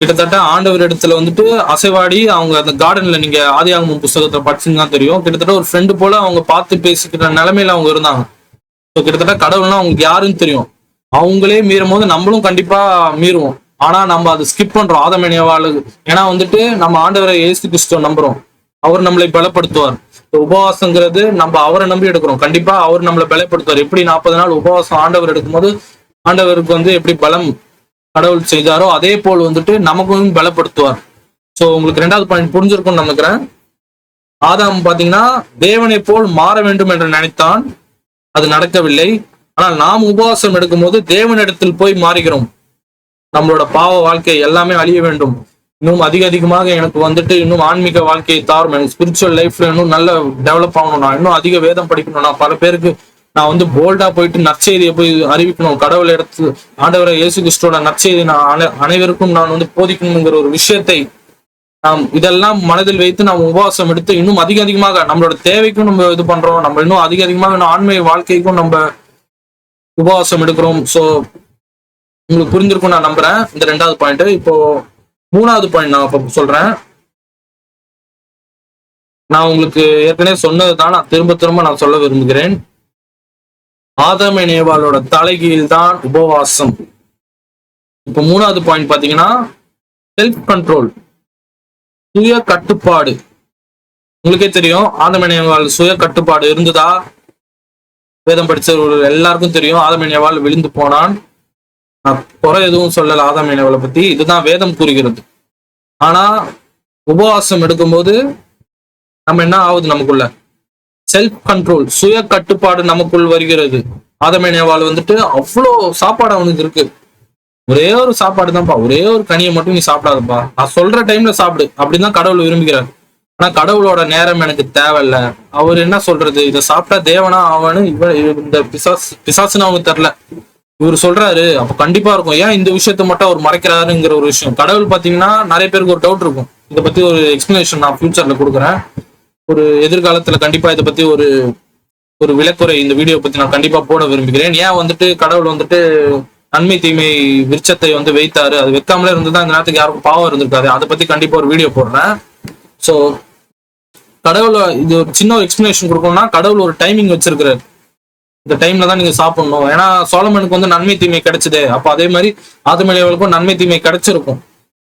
கிட்டத்தட்ட ஆண்டவர் இடத்துல வந்துட்டு அசைவாடி அவங்க அந்த கார்டன்ல நீங்க ஆதியாகமம் புஸ்தகத்தை படிச்சுன்னு தான் தெரியும். கிட்டத்தட்ட ஒரு ஃப்ரெண்டு போல அவங்க பார்த்து பேசிக்கிற நிலைமையில அவங்க இருந்தாங்க. ஸோ கிட்டத்தட்ட கடவுள்னா அவங்களுக்கு யாருன்னு தெரியும். அவங்களே மீறும் போது நம்மளும் கண்டிப்பா மீறுவோம். ஆனா நம்ம அதை ஸ்கிப் பண்றோம். ஆதமேனியவாளு ஏன்னா வந்துட்டு நம்ம ஆண்டவரை ஏசு கிறிஸ்துவ நம்புறோம். அவர் நம்மளை பலப்படுத்துவார். உபவாசங்கிறது நம்ம அவரை நம்பி எடுக்கிறோம். கண்டிப்பா அவர் நம்மளை பலப்படுத்துவார். எப்படி நாற்பது நாள் உபவாசம் ஆண்டவர் எடுக்கும்போது ஆண்டவருக்கு வந்து எப்படி பலம் கடவுள் செய்தாரோ அதே போல் வந்துட்டு நமக்கும் பலப்படுத்துவார். ஸோ உங்களுக்கு ரெண்டாவது பாயிண்ட் புரிஞ்சிருக்கும்னு நினைக்கிறேன் ஆதாம் பார்த்தீங்கன்னா தேவனை போல் மாற வேண்டும் என்று நினைத்தான். அது நடக்கவில்லை. ஆனால் நாம் உபவாசம் எடுக்கும்போது தேவனிடத்தில் போய் மாறுகிறோம். நம்மளோட பாவ வாழ்க்கை எல்லாமே அழிய வேண்டும். இன்னும் அதிக அதிகமாக எனக்கு வந்துட்டு இன்னும் ஆன்மீக வாழ்க்கையை தாரும். எனக்கு ஸ்பிரிச்சுவல் லைஃப்ல இன்னும் நல்ல டெவலப் ஆகணும் நான் இன்னும் அதிக வேதம் படிக்கணும் நான் பல பேருக்கு நான் வந்து போல்டா போயிட்டு நற்செய்தியை போய் அறிவிக்கணும். கடவுள் எடுத்து ஆண்டவரை இயேசு கிறிஸ்துவோட நற்செய்தி நான் அனை- அனைவருக்கும் நான் வந்து போதிக்கணுங்கிற ஒரு விஷயத்தை நாம் இதெல்லாம் மனதில் வைத்து நாம் உபவாசம் எடுத்து இன்னும் அதிக அதிகமாக நம்மளோட தேவைக்கும் நம்ம இது பண்றோம். நம்ம இன்னும் அதிக அதிகமாக இன்னும் ஆன்மீக வாழ்க்கைக்கும் நம்ம உபவாசம் எடுக்கிறோம். சோ உங்களுக்கு புரிஞ்சிருக்கும் நான் நம்புறேன். இந்த ரெண்டாவது பாயிண்ட் இப்போ மூணாவது பாயிண்ட் நான் இப்ப சொல்றேன். நான் உங்களுக்கு ஏற்கனவே சொன்னதுதான் நான் திரும்ப திரும்ப நான் சொல்ல விரும்புகிறேன். ஆதம நேவாளோட தலைகீழ் தான் உபவாசம். இப்போ மூணாவது பாயிண்ட் பாத்தீங்கன்னா செல்ஃப் கண்ட்ரோல் சுய கட்டுப்பாடு. உங்களுக்கே தெரியும் ஆதமனியவாள் சுய கட்டுப்பாடு இருந்ததா? வேதம் படிச்சவர்கள் எல்லாருக்கும் தெரியும் ஆதமனியவாள் விழுந்து போனான். நான் குறை எதுவும் சொல்லல ஆதமனியவாளை பத்தி இதுதான் வேதம் கூறுகிறது. ஆனா உபவாசம் எடுக்கும்போது நம்ம என்ன ஆகுது நமக்குள்ள? செல்ஃப் கண்ட்ரோல் சுய கட்டுப்பாடு நமக்குள் வருகிறது. ஆதமேனியவாள் வந்துட்டு அவ்வளோ சாப்பாடு அவனுக்கு இருக்கு. ஒரே ஒரு சாப்பாடு தான்ப்பா. ஒரே ஒரு கனியை மட்டும் நீ சாப்பிடாதப்பா. நான் சொல்ற டைம்ல சாப்பிடு. அப்படின்னு கடவுள் விரும்புகிறார். ஆனா கடவுளோட நேரம் எனக்கு தேவையில்ல. அவர் என்ன சொல்றது? இதை சாப்பிட்டா தேவனா அவனு இவன் இந்த பிசாஸ் பிசாசுன்னு அவனுக்கு தெரில இவர் சொல்றாரு அப்ப கண்டிப்பா இருக்கும். ஏன் இந்த விஷயத்த மட்டும் அவர் மறைக்கிறாருங்கிற ஒரு விஷயம்? கடவுள் பாத்தீங்கன்னா நிறைய பேருக்கு ஒரு டவுட் இருக்கும். இதை பத்தி ஒரு எக்ஸ்பிளனேஷன் நான் ஃபியூச்சர்ல கொடுக்குறேன். ஒரு எதிர்காலத்துல கண்டிப்பா இதை பத்தி ஒரு ஒரு விளக்குறை இந்த வீடியோ பத்தி நான் கண்டிப்பா போட விரும்புகிறேன். ஏன் வந்துட்டு கடவுள் வந்துட்டு நன்மை தீமை விருட்சத்தை வந்து வைத்தாரு. அது வைக்காமலே இருந்ததா இந்த நேரத்துக்கு யாருக்கும் பாவம் இருந்திருக்காது. அதை பத்தி கண்டிப்பா ஒரு வீடியோ போடுறேன். ஸோ கடவுள் இது ஒரு சின்ன ஒரு எக்ஸ்பிளனேஷன் கொடுக்கணும்னா கடவுள் ஒரு டைமிங் வச்சிருக்கிறாரு. இந்த டைம்ல தான் நீங்க சாப்பிடணும். ஏன்னா சோழமனுக்கு வந்து நன்மை தீமை கிடைச்சது. அப்ப அதே மாதிரி ஆதமலைவர்களுக்கும் நன்மை தீமை கிடைச்சிருக்கும்.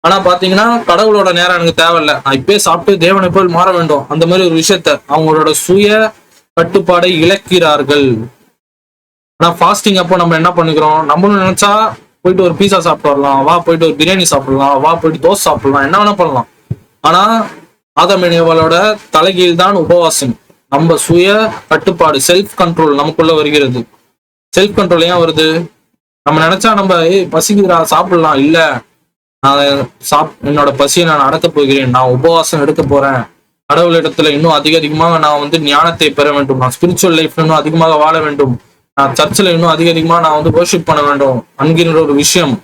ஆனா பாத்தீங்கன்னா கடவுளோட நேரம் எனக்கு தேவையில்ல. நான் இப்பயே சாப்பிட்டு தேவனை போல் மாற வேண்டும். அந்த மாதிரி ஒரு விஷயத்த அவங்களோட சுய கட்டுப்பாடை இழக்கிறார்கள். ஆனா ஃபாஸ்டிங் அப்போ நம்ம என்ன பண்ணிக்கிறோம்? நம்மளும் நினைச்சா போயிட்டு ஒரு பீஸா சாப்பிட்டு வரலாம் வா போயிட்டு ஒரு பிரியாணி சாப்பிடலாம் வா போயிட்டு தோசை சாப்பிடலாம் என்ன வேணா பண்ணலாம். ஆனா ஆதமேனியவளோட தலைகீழ் தான் உபவாசம். நம்ம சுய கட்டுப்பாடு செல்ஃப் கண்ட்ரோல் நமக்குள்ள வருகிறது. செல்ஃப் கண்ட்ரோல் ஏன் வருது? நம்ம நினைச்சா நம்ம ஏய் பசிக்குதுடா சாப்பிடலாம். இல்லை. நான் சாப் என்னோட பசியை நான் அடக்க போகிறேன். நான் உபவாசம் எடுக்க போறேன். கடவுளிடத்துல இன்னும் அதிக அதிகமாக நான் வந்து ஞானத்தை பெற வேண்டும். நான் ஸ்பிரிச்சுவல் லைஃப்ல இன்னும் அதிகமாக வாழ வேண்டும். நான் சர்ச்சில் இன்னும் அதிக அதிகமாக நான் வந்து வர்ஷிப் பண்ண வேண்டும். என்கின்ற ஒரு விஷயம்.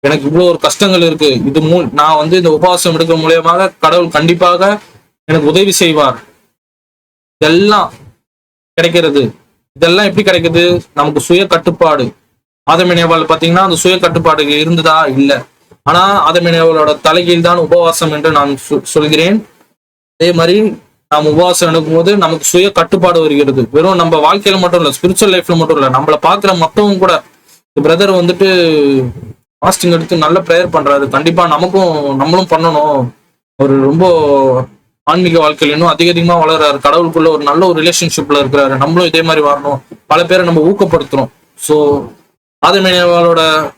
எனக்கு இவ்வளோ ஒரு கஷ்டங்கள் இருக்கு. இது மூ நான் வந்து இந்த உபவாசம் எடுக்கிற மூலியமாக கடவுள் கண்டிப்பாக எனக்கு உதவி செய்வார். இதெல்லாம் கிடைக்கிறது. இதெல்லாம் எப்படி கிடைக்குது? நமக்கு சுய கட்டுப்பாடு ஆதமினேவாள் பார்த்தீங்கன்னா அந்த சுய கட்டுப்பாடு இருந்ததா? இல்லை. ஆனா ஆதமினேவாளோட தலைகீழ் தான் உபவாசம் என்று நான் சொ- சொல்கிறேன். அதே மாதிரி நாம் உபவாசம் எடுக்கும்போது நமக்கு சுய கட்டுப்பாடு வருகிறது. வெறும் நம்ம வாழ்க்கையில மட்டும் இல்ல ஸ்பிரிச்சுவல் லைஃப்ல மட்டும் இல்ல நம்மள பாக்குற மத்தவங்க கூட. பிரதர் வந்துட்டு ஃபாஸ்டிங் எடுத்து நல்ல ப்ரேயர் பண்றாரு. கண்டிப்பா நமக்கும் நம்மளும் பண்ணணும். அவர் ரொம்ப ஆன்மீக வாழ்க்கையில இன்னும் அதிக அதிகமா வளர்றாரு. கடவுளுக்குள்ள ஒரு நல்ல ஒரு ரிலேஷன்ஷிப்ல இருக்கிறாரு. நம்மளும் இதே மாதிரி வரணும் பல பேரை நம்ம ஊக்கப்படுத்துறோம். ஸோ ஆதமேனியாவோட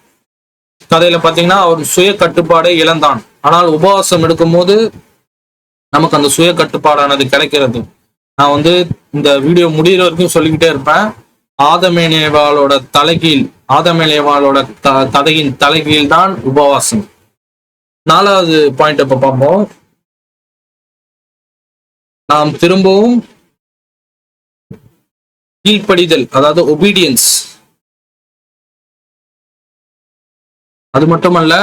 கதையில பாத்தீங்கன்னா அவர் சுய கட்டுப்பாடை இழந்தான். ஆனால் உபவாசம் எடுக்கும்போது நமக்கு அந்த சுய கட்டுப்பாடானது கிடைக்கிறது. நான் வந்து இந்த வீடியோ முடியிற வரைக்கும் சொல்லிக்கிட்டே இருப்பேன். ஆதமேனேவாளோட தலைகீழ் ஆதமேனேவாளோட த கதையின் தலைகீழ் தான் உபவாசம். நாலாவது பாயிண்ட் இப்ப பார்ப்போம். நாம் திரும்பவும் கீழ்ப்படிதல் அதாவது ஒபீடியன்ஸ் அது மட்டுமல்ல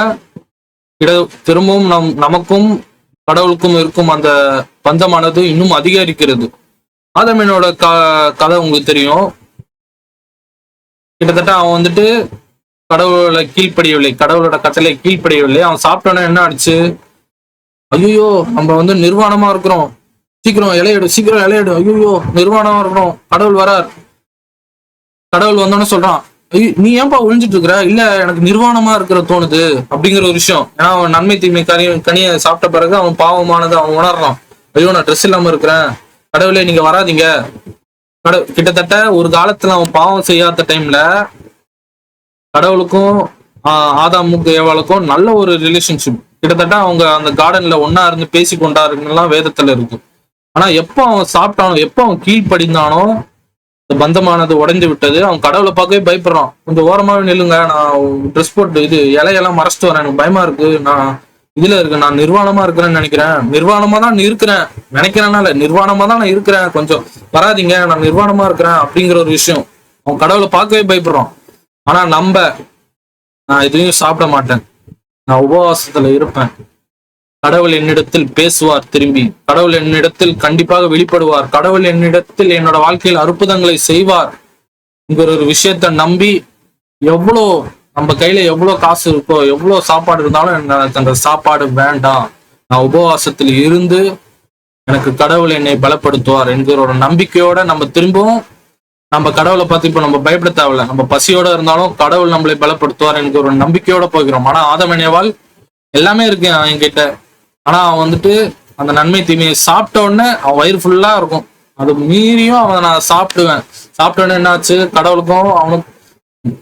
இட திரும்பவும் நம் நமக்கும் கடவுளுக்கும் இருக்கும் அந்த பந்தமானது இன்னும் அதிகரிக்கிறது. ஆதமீனோட க கதை உங்களுக்கு தெரியும். கிட்டத்தட்ட அவன் வந்துட்டு கடவுளை கீழ்ப்படியவில்லை கடவுளோட கட்டளை கீழ்ப்படியவில்லை. அவன் சாப்பிட்டோன்னா என்ன ஆச்சு ஐயோ நம்ம வந்து நிர்வாணமா இருக்கிறோம். சீக்கிரம் இலையிடும் சீக்கிரம் இலையிடும் ஐயோ நிர்வாணமா இருக்கிறோம். கடவுள் வரார். கடவுள் வந்தோன்னு சொல்றான் நீ ஏன்பா ஒழிஞ்சிட்டு இருக்கிற இல்ல எனக்கு நிர்வாணமா இருக்கிற தோணுது அப்படிங்கிற ஒரு விஷயம். ஏன்னா அவன் நன்மை தீமை கனி கனியை சாப்பிட்ட பிறகு அவன் பாவமானது அவன் உணர்றான். ஐயோ நான் ட்ரெஸ் இல்லாம இருக்கிறேன். கடவுளே நீங்க வராதீங்க. கட கிட்டத்தட்ட ஒரு காலத்துல அவன் பாவம் செய்யாத டைம்ல கடவுளுக்கும் ஆதாமுக்கு ஏவாளுக்கும் நல்ல ஒரு ரிலேஷன்ஷிப் கிட்டத்தட்ட அவங்க அந்த கார்டன்ல ஒன்னா இருந்து பேசி கொண்டாருங்கலாம் வேதத்துல இருக்கு. ஆனா எப்போ அவன் சாப்பிட்டானோ எப்போ அவன் கீழ்ப்படிந்தானோ இந்த பந்தமானது உடைந்து விட்டது. அவன் கடவுளை பார்க்கவே பயப்படுறான். கொஞ்சம் ஓரமாகவே நில்லுங்க. நான் ட்ரெஸ் போட்டு இது இலையெல்லாம் மறைச்சிட்டு வரேன். எனக்கு பயமா இருக்கு. நான் இதுல இருக்கு நான் நிர்வாணமா இருக்கிறேன்னு நினைக்கிறேன். நிர்வாணமா தான் இருக்கிறேன் நினைக்கிறேனால நிர்வாணமா தான் நான் இருக்கிறேன். கொஞ்சம் வராதீங்க. நான் நிர்வாணமா இருக்கிறேன் அப்படிங்கிற ஒரு விஷயம். அவன் கடவுளை பார்க்கவே பயப்படுறான். ஆனா நம்ப நான் எதையும் சாப்பிட மாட்டேன். நான் உபவாசத்துல இருப்பேன். கடவுள் என்னிடத்தில் பேசுவார் திரும்பி. கடவுள் என்னிடத்தில் கண்டிப்பாக வெளிப்படுவார். கடவுள் என்னிடத்தில் என்னோட வாழ்க்கையில் அற்புதங்களை செய்வார் என்கிற ஒரு விஷயத்த நம்பி எவ்வளோ நம்ம கையில எவ்வளோ காசு இருக்கோ எவ்வளோ சாப்பாடு இருந்தாலும் எனக்கு அந்த சாப்பாடு வேண்டாம். நான் உபவாசத்தில் இருந்து எனக்கு கடவுள் என்னை பலப்படுத்துவார் என்கிற ஒரு நம்பிக்கையோட நம்ம திரும்பவும் நம்ம கடவுளை பார்த்து இப்போ நம்ம பயப்பட தேவையில்ல. நம்ம பசியோட இருந்தாலும் கடவுள் நம்மளை பலப்படுத்துவார் என்கிற ஒரு நம்பிக்கையோட போகிறோம். ஆனா ஆதமனேவால் எல்லாமே இருக்கு என்கிட்ட. ஆனா அவன் வந்துட்டு அந்த நன்மை தீமையை சாப்பிட்ட உடனே அவன் வயிறு ஃபுல்லா இருக்கும். அது மீறியும் அவன் நான் சாப்பிடுவேன். சாப்பிட்ட உடனே என்னாச்சு? கடவுளுக்கும் அவனுக்கு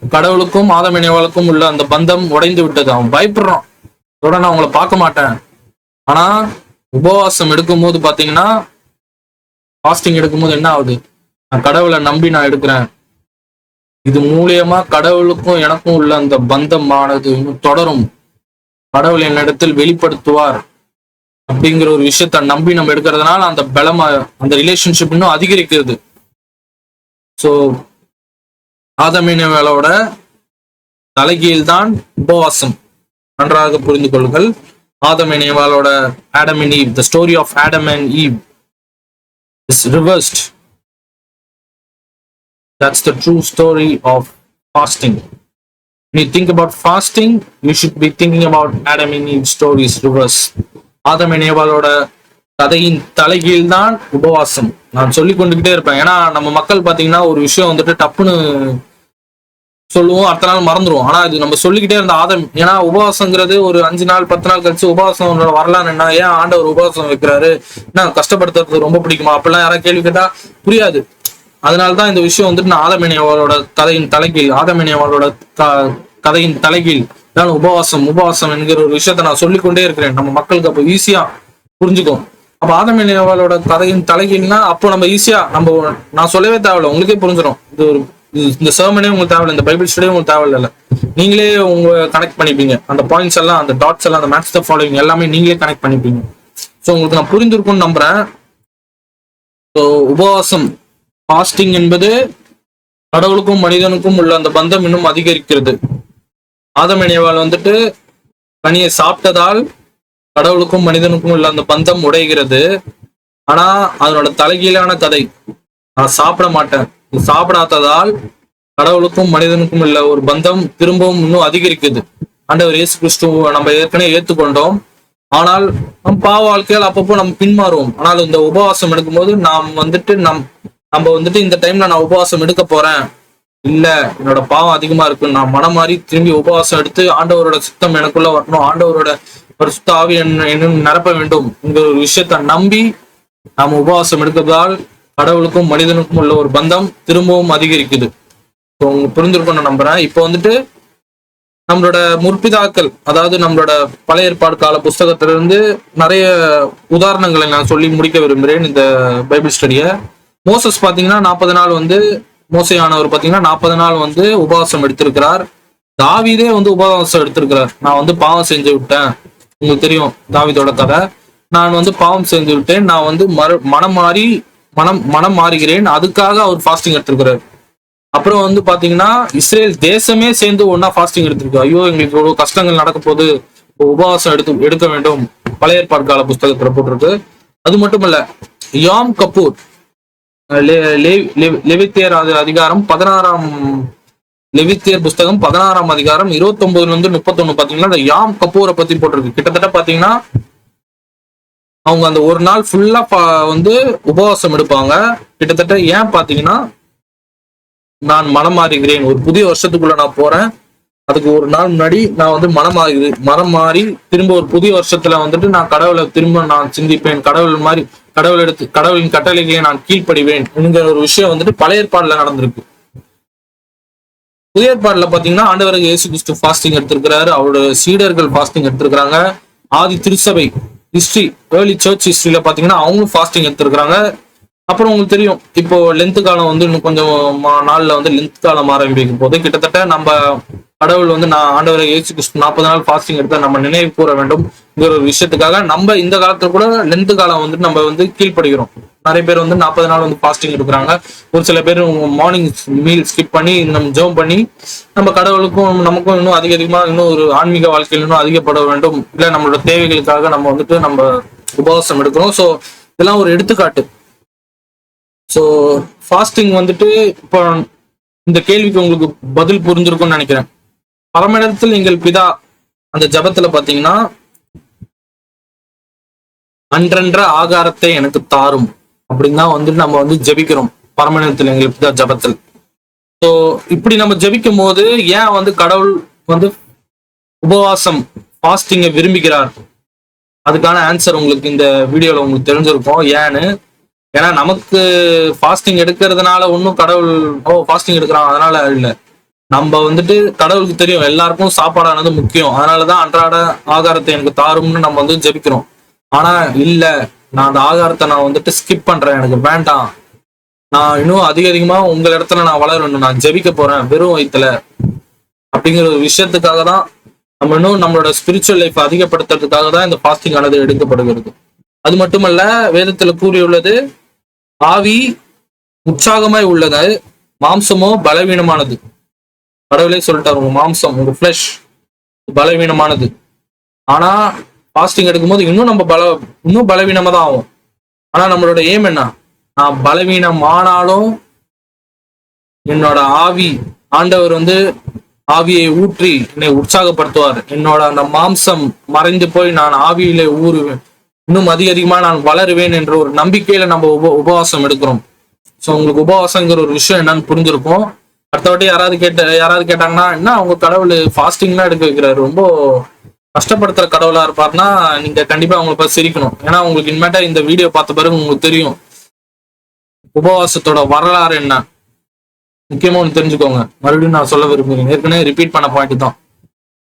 கடவுளுக்கும் ஆதமனேவாளுக்கும் உள்ள அந்த பந்தம் உடைந்து விட்டது. அவன் பயப்படுறான். இதோட நான் அவங்கள பார்க்க மாட்டேன். ஆனா உபவாசம் எடுக்கும்போது பாத்தீங்கன்னா ஃபாஸ்டிங் எடுக்கும்போது என்ன ஆகுது? நான் கடவுளை நம்பி நான் எடுக்கிறேன். இது மூலியமா கடவுளுக்கும் எனக்கும் உள்ள அந்த பந்தமானது தொடரும். கடவுள் என்னிடத்தில் வெளிப்படுத்துவார். அப்படிங்கிற ஒரு விஷயத்த நம்பி நம்ம எடுக்கிறதுனால அந்த பலம் அந்த ரிலேஷன்ஷிப் இன்னும் அதிகரிக்கிறது. ஸோ ஆதமீனவேலோட தலைகீழ் தான் உபவாசம். நன்றாக புரிந்து கொள்ளுங்கள். ஆதமீனவாலோட Adam and Eve the story of Adam and Eve is reversed that's the true story of fasting When you think about fasting, you should be thinking about Adam and Eve stories reverse. Adam கதையின் தலைகீழ் தான் உபவாசம். நான் சொல்லி கொண்டுகிட்டே இருப்பேன். ஏன்னா நம்ம மக்கள் பாத்தீங்கன்னா ஒரு விஷயம் வந்துட்டு டப்புன்னு சொல்லுவோம் அடுத்த நாள் மறந்துடுவோம் ஆனா இது நம்ம சொல்லிக்கிட்டே இருந்த ஆதம் ஏன்னா உபவாசங்கிறது ஒரு அஞ்சு நாள் பத்து நாள் கழிச்சு உபவாசம் வரலான்னு என்ன? ஏன் ஆண்டவர் உபவாசம் வைக்கிறாரு? என்ன கஷ்டப்படுத்துறது ரொம்ப பிடிக்குமா? அப்படிலாம் யாராவது கேள்வி கேட்டா புரியாது. அதனாலதான் இந்த விஷயம் வந்துட்டு நான் ஆதமேனியவாளோட கதையின் தலைகீழ் ஆதமேனியவாளோட க- கதையின் தலைகீழ். நான் உபவாசம். உபவாசம் என்கிற ஒரு விஷயத்த நான் சொல்லிக்கொண்டே இருக்கிறேன். நம்ம மக்களுக்கு அப்போ ஈஸியா புரிஞ்சுக்கும். அப்ப ஆதமேனியவாளோட கதையின் தலைகீழ்னா அப்போ நம்ம ஈஸியா நம்ம நான் சொல்லவே தேவையில்ல. உங்களுக்கே புரிஞ்சிடும் இது ஒரு இந்த சர்மனே உங்களுக்கு தேவையில்ல. இந்த பைபிள் ஸ்டடியும் உங்களுக்கு தேவையில்ல நீங்களே உங்க கனெக்ட் பண்ணிப்பீங்க. அந்த பாயிண்ட்ஸ் எல்லாம் அந்த டாட்ஸ் எல்லாம் அந்த மேட்ச் த ஃபாலோவிங் எல்லாமே நீங்களே கனெக்ட் பண்ணிப்பீங்க. ஸோ உங்களுக்கு நான் புரிந்திருக்கும்னு நம்புறேன். ஸோ உபவாசம் பாஸ்டிங் என்பது கடவுளுக்கும் மனிதனுக்கும் உள்ள அந்த பந்தம் இன்னும் அதிகரிக்கிறது. ஆதமணியவாள் வந்துட்டு கனியை சாப்பிட்டதால் கடவுளுக்கும் மனிதனுக்கும் உள்ள அந்த பந்தம் உடைகிறது. ஆனா அதனோட தலைகீழான கதை நான் சாப்பிட மாட்டேன். சாப்பிடாததால் கடவுளுக்கும் மனிதனுக்கும் உள்ள ஒரு பந்தம் திரும்பவும் இன்னும் அதிகரிக்குது. ஆண்டவர் இயேசு கிறிஸ்துவ நம்ம ஏற்கனவே ஏற்றுக்கொண்டோம். ஆனால் நம் பாவ வாழ்க்கையால் அப்பப்போ நம்ம பின்மாறுவோம். ஆனால் இந்த உபவாசம் எடுக்கும்போது நாம் வந்துட்டு நம் நம்ம வந்துட்டு இந்த டைம்ல நான் உபவாசம் எடுக்க போறேன். இல்ல என்னோட பாவம் அதிகமா இருக்கு நான் மனம் மாறி திரும்பி உபவாசம் எடுத்து ஆண்டவரோட சித்தம் எனக்குள்ள வரணும் ஆண்டவரோட பரிசுத்த ஆவி என்ன என்னும் நிரப்ப வேண்டும் இந்த ஒரு விஷயத்த நம்பி நாம் உபவாசம் எடுக்கிறதால் கடவுளுக்கும் மனிதனுக்கும் உள்ள ஒரு பந்தம் திரும்பவும் அதிகரிக்குது. ஸோ உங்களுக்கு நான் நம்புறேன். இப்போ வந்துட்டு நம்மளோட முற்பிதாக்கள் அதாவது நம்மளோட பழைய ஏற்பாடு கால புஸ்தகத்திலிருந்து நிறைய உதாரணங்களை நான் சொல்லி முடிக்க விரும்புகிறேன் இந்த பைபிள் ஸ்டடியை. மோசஸ் பார்த்தீங்கன்னா நாற்பது நாள் வந்து மோசையானவர் பார்த்தீங்கன்னா நாற்பது நாள் வந்து உபவாசம் எடுத்திருக்கிறார். தாவிதே வந்து உபவாசம் எடுத்திருக்கிறார். நான் வந்து பாவம் செஞ்சு விட்டேன். உங்களுக்கு தெரியும் தாவிதோட கதை. நான் வந்து பாவம் செஞ்சு விட்டேன். நான் வந்து மறு மனம் மாறி மனம் மனம் மாறுகிறேன். அதுக்காக அவர் ஃபாஸ்டிங் எடுத்திருக்கிறார். அப்புறம் வந்து பாத்தீங்கன்னா இஸ்ரேல் தேசமே சேர்ந்து ஒன்னா ஃபாஸ்டிங் எடுத்திருக்கு. ஐயோ எங்களுக்கு இவ்வளவு கஷ்டங்கள் நடக்க போது உபவாசம் எடுத்து எடுக்க வேண்டும். பழைய ஏற்பாடு கால புஸ்தகத்துல போட்டிருக்கு. அது மட்டும் இல்ல யாம் கபூர் லெ- லெவித்தியர் அது அதிகாரம் பதினாறாம் லெவித்தியர் புஸ்தகம் பதினாறாம் அதிகாரம் இருபத்தி ஒன்பதுல இருந்து முப்பத்தொன்னு பாத்தீங்கன்னா இந்த யாம் கபூரை பத்தி போட்டிருக்கு. கிட்டத்தட்ட பாத்தீங்கன்னா அவங்க அந்த ஒரு நாள் ஃபுல்லா வந்து உபவாசம் எடுப்பாங்க. கிட்டத்தட்ட ஏன் பாத்தீங்கன்னா நான் மனம் மாறுகிறேன் ஒரு புதிய வருஷத்துக்குள்ள நான் போறேன். அதுக்கு ஒரு நாள் முன்னாடி நான் வந்து மனம் மாறி மனம் மாறி திரும்ப ஒரு புதிய வருஷத்துல வந்துட்டு நான் கடவுளை திரும்ப நான் சிந்திப்பேன். கடவுள் மாதிரி கடவுள் எடுத்து கடவுளின் கட்டளைகளை நான் கீழ்ப்படிவேன் என்கிற ஒரு விஷயம் வந்துட்டு பழைய ஏற்பாடுல நடந்திருக்கு. புதிய ஏற்பாடுல பாத்தீங்கன்னா ஆண்டவருக்கு இயேசு கிறிஸ்து ஃபாஸ்டிங் எடுத்திருக்கிறாரு. அவரோட சீடர்கள் ஃபாஸ்டிங் எடுத்திருக்கிறாங்க. ஆதி திருச்சபை ஹிஸ்டரி ஏர்லி சர்ச் ஹிஸ்டரியில பாத்தீங்கன்னா அவங்களும் ஃபாஸ்டிங் எடுத்திருக்கிறாங்க. அப்புறம் உங்களுக்கு தெரியும் இப்போ லென்த் காலம் வந்து இன்னும் கொஞ்சம் மா- நாள்ல வந்து லென்த் காலம் ஆரம்பிக்கும் போது கிட்டத்தட்ட நம்ம கடவுள் வந்து நான் ஆண்டவரை ஏசி கிறிஸ்து நாற்பது நாள் ஃபாஸ்டிங் எடுத்தா நம்ம நினைவு கூற வேண்டும்ங்கிற ஒரு விஷயத்துக்காக நம்ம இந்த காலத்துல கூட லென்த் காலம் வந்துட்டு நம்ம வந்து கீழ்ப்படுகிறோம். நிறைய பேர் வந்து நாற்பது நாள் வந்து ஃபாஸ்டிங் எடுக்கிறாங்க. ஒரு சில பேர் மார்னிங் மீல் ஸ்கிப் பண்ணி நம்ம ஜோம் பண்ணி நம்ம கடவுளுக்கும் நமக்கும் இன்னும் அதிக அதிகமா இன்னும் ஒரு ஆன்மீக வாழ்க்கையில் இன்னும் அதிகப்பட வேண்டும். இல்ல நம்மளோட தேவைகளுக்காக நம்ம வந்துட்டு நம்ம உபவாசம் எடுக்கிறோம். ஸோ இதெல்லாம் ஒரு எடுத்துக்காட்டு. ஸோ ஃபாஸ்டிங் வந்துட்டு இப்போ இந்த கேள்விக்கு உங்களுக்கு பதில் புரிஞ்சிருக்கும்னு நினைக்கிறேன். பரமிடத்தில் எங்கள் பிதா அந்த ஜபத்துல பாத்தீங்கன்னா அன்றன்ற ஆகாரத்தை எனக்கு தாரும். அப்படின்னு தான் வந்து நம்ம வந்து ஜெபிக்கிறோம். பரமனிடத்தில் எங்கள் பிதா ஜபத்தில். ஸோ இப்படி நம்ம ஜபிக்கும் போது ஏன் வந்து கடவுள் வந்து உபவாசம் ஃபாஸ்டிங்கை விரும்புகிறார்? அதுக்கான ஆன்சர் உங்களுக்கு இந்த வீடியோல உங்களுக்கு தெரிஞ்சிருக்கும். ஏன்னு ஏன்னா நமக்கு ஃபாஸ்டிங் எடுக்கிறதுனால ஒன்றும் கடவுள் ஓ ஃபாஸ்டிங் எடுக்கிறான் அதனால இல்லை. நம்ம வந்துட்டு கடவுளுக்கு தெரியும் எல்லாருக்கும் சாப்பாடானது முக்கியம். அதனாலதான் அன்றாட ஆகாரத்தை எனக்கு தாரும்னு நம்ம வந்து ஜெபிக்கிறோம். ஆனா இல்ல நான் அந்த ஆகாரத்தை நான் வந்துட்டு ஸ்கிப் பண்றேன் எனக்கு வேண்டாம். நான் இன்னும் அதிக அதிகமா உங்க இடத்துல நான் வளரணும் நான் ஜெபிக்க போறேன் வெறும் வயித்துல. அப்படிங்கிற ஒரு விஷயத்துக்காக தான் நம்ம இன்னும் நம்மளோட ஸ்பிரிச்சுவல் லைஃப் அதிகப்படுத்துறதுக்காக தான் இந்த பாஸ்டிங் ஆனது எடுக்கப்படுகிறது. அது மட்டுமல்ல வேதத்துல கூறியுள்ளது ஆவி உற்சாகமாய் உள்ளது மாம்சமோ பலவீனமானது. கடவுளே சொல்லிட்டார் உங்க மாம்சம் உங்க ஃபிளஷ் பலவீனமானது. ஆனா ஃபாஸ்டிங் எடுக்கும்போது இன்னும் நம்ம பல இன்னும் பலவீனமா தான் ஆகும். ஆனா நம்மளோட எய்ம் என்ன? நான் பலவீனமானாலும் என்னோட ஆவி ஆண்டவர் வந்து ஆவியை ஊற்றி என்னை உற்சாகப்படுத்துவார். என்னோட அந்த மாம்சம் மறைந்து போய் நான் ஆவியிலே ஊறுவேன். இன்னும் அதிக அதிகமா நான் வளருவேன் என்ற ஒரு நம்பிக்கையில நம்ம உப உபவாசம் எடுக்கிறோம். ஸோ உங்களுக்கு உபவாசங்கிற ஒரு விஷயம் என்னன்னு புரிஞ்சிருக்கும். அடுத்த வாட்டி யாராவது கேட்ட யாராவது கேட்டாங்கன்னா என்ன அவங்க கடவுள் ஃபாஸ்டிங்லாம் எடுக்க வைக்கிறாரு? ரொம்ப கஷ்டப்படுத்துற கடவுளா இருப்பாருன்னா நீங்க கண்டிப்பா அவங்களை பார்த்து சிரிக்கணும். ஏன்னா உங்களுக்கு இனிமேட்டா இந்த வீடியோ பார்த்த பிறகு உங்களுக்கு தெரியும். உபவாசத்தோட வரலாறு என்ன? முக்கியமா ஒன்று தெரிஞ்சுக்கோங்க. மறுபடியும் நான் சொல்ல விரும்புகிறேன். ஏற்கனவே ரிப்பீட் பண்ண பாயிண்ட் தான்.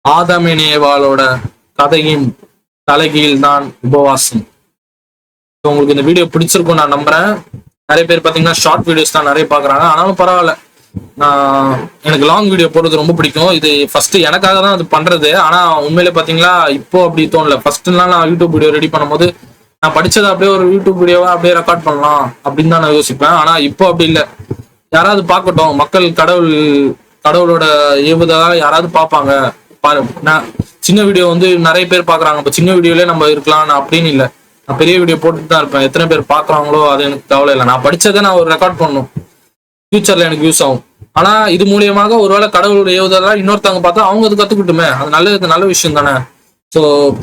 ஆதாமினேவாளோட கதையின் தலைகீழ் தான் உபவாசம். உங்களுக்கு இந்த வீடியோ பிடிச்சிருக்கும் நான் நம்புறேன். நிறைய பேர் பார்த்தீங்கன்னா ஷார்ட் வீடியோஸ் தான் நிறைய பாக்குறாங்க ஆனாலும் பரவாயில்ல. நான் எனக்கு லாங் வீடியோ போடுறது ரொம்ப பிடிக்கும். இது ஃபர்ஸ்ட் எனக்காக தான் அது பண்றது. ஆனா உண்மையிலே பாத்தீங்களா இப்போ அப்படி தோணல. ஃபர்ஸ்ட்லாம் நான் யூடியூப் வீடியோ ரெடி பண்ணும்போது நான் படிச்சதை அப்படியே ஒரு யூடியூப் வீடியோவா அப்படியே ரெக்கார்ட் பண்ணலாம் அப்படின்னு தான் நான் யோசிப்பேன். ஆனா இப்போ அப்படி இல்லை. யாராவது பார்க்கட்டும். மக்கள் கடவுள் கடவுளோட ஏவுதலா யாராவது பார்ப்பாங்க. பாரு நான் சின்ன வீடியோ வந்து நிறைய பேர் பாக்குறாங்க இப்போ சின்ன வீடியோலயே நம்ம இருக்கலாம் நான் அப்படின்னு இல்லை. நான் பெரிய வீடியோ போட்டுட்டு தான் இருப்பேன். எத்தனை பேர் பாக்குறாங்களோ அது எனக்கு கவலை இல்லை. நான் படிச்சதை நான் ஒரு ரெக்கார்ட் பண்ணும் ஃபியூச்சர்ல எனக்கு யூஸ் ஆகும். ஆனா இது மூலியமாக ஒருவேளை கடவுளுடைய ஏவுதலா இன்னொருத்தவங்க பார்த்தா அவங்க அது கத்துக்கிட்டுமே. அது நல்லது நல்ல விஷயம் தானே. ஸோ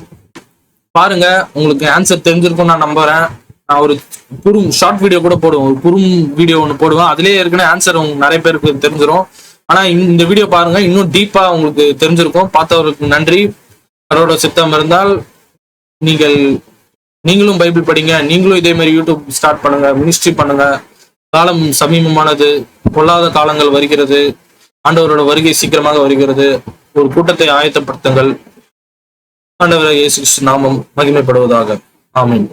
பாருங்க உங்களுக்கு ஆன்சர் தெரிஞ்சிருக்கும் நான் நம்புறேன். நான் ஒரு குறும் ஷார்ட் வீடியோ கூட போடுவேன். ஒரு குறும் வீடியோ ஒன்று போடுவேன். அதுலேயே ஏற்கனவே ஆன்சர் உங்களுக்கு நிறைய பேருக்கு தெரிஞ்சிடும் ஆனா இந்த- இந்த வீடியோ பாருங்க இன்னும் டீப்பா உங்களுக்கு தெரிஞ்சிருக்கும். பார்த்தவருக்கு நன்றி. கடவுளோட சித்தம் இருந்தால் நீங்கள் நீங்களும் பைபிள் படிங்க. நீங்களும் இதே மாதிரி யூடியூப் ஸ்டார்ட் பண்ணுங்க மினிஸ்ட்ரி பண்ணுங்க. காலம் சமீபமானது பொல்லாத காலங்கள் வருகிறது ஆண்டவரோட வருகை சீக்கிரமாக வருகிறது. ஒரு கூட்டத்தை ஆயத்தப்படுத்துங்கள். ஆண்டவராக இயேசு கிறிஸ்து நாமம் மகிமைப்படுவதாக. ஆமீன்.